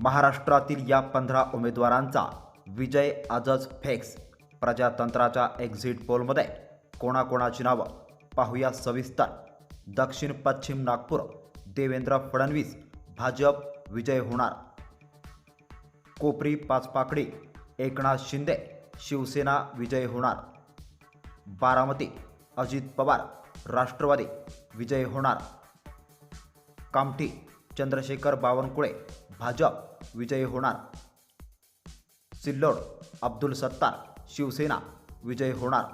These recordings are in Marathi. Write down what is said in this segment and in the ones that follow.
महाराष्ट्रातील या पंधरा उमेदवारांचा विजय आजच फेक्स. प्रजातंत्राच्या एक्झिट पोलमध्ये कोणाकोणाची नावं पाहूया सविस्तर. दक्षिण पश्चिम नागपूर देवेंद्र फडणवीस भाजप विजय होणार. कोपरी पाचपाकडी एकनाथ शिंदे शिवसेना विजय होणार. बारामती अजित पवार राष्ट्रवादी विजय होणार. कामठी चंद्रशेखर बावनकुळे भाजप विजयी होणार. सिल्लोड अब्दुल सत्तार शिवसेना विजय होणार.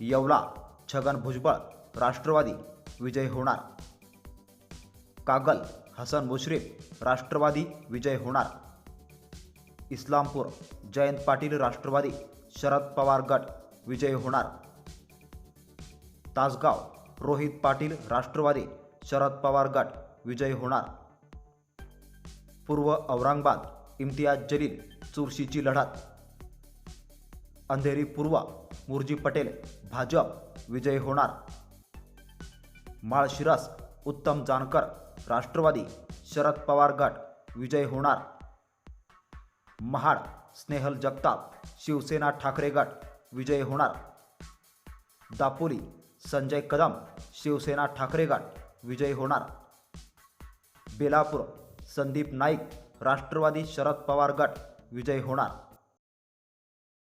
येवला छगन भुजबळ राष्ट्रवादी विजय होणार. कागल हसन मुश्रीफ राष्ट्रवादी विजय होणार. इस्लामपूर जयंत पाटील राष्ट्रवादी शरद पवार गट विजय होणार. तासगाव रोहित पाटील राष्ट्रवादी शरद पवार गट विजय होणार. पूर्व औरंगाबाद इम्तियाज जलील चुरशीची लढत. अंधेरी पूर्व मुरजी पटेल भाजप विजय होणार. माळशिरस उत्तम जानकर राष्ट्रवादी शरद पवार गट विजय होणार. महाड स्नेहल जगताप शिवसेना ठाकरे गट विजय होणार. दापोली संजय कदम शिवसेना ठाकरे गट विजय होणार. बेलापूर संदीप नाईक राष्ट्रवादी शरद पवार गट विजय होणार.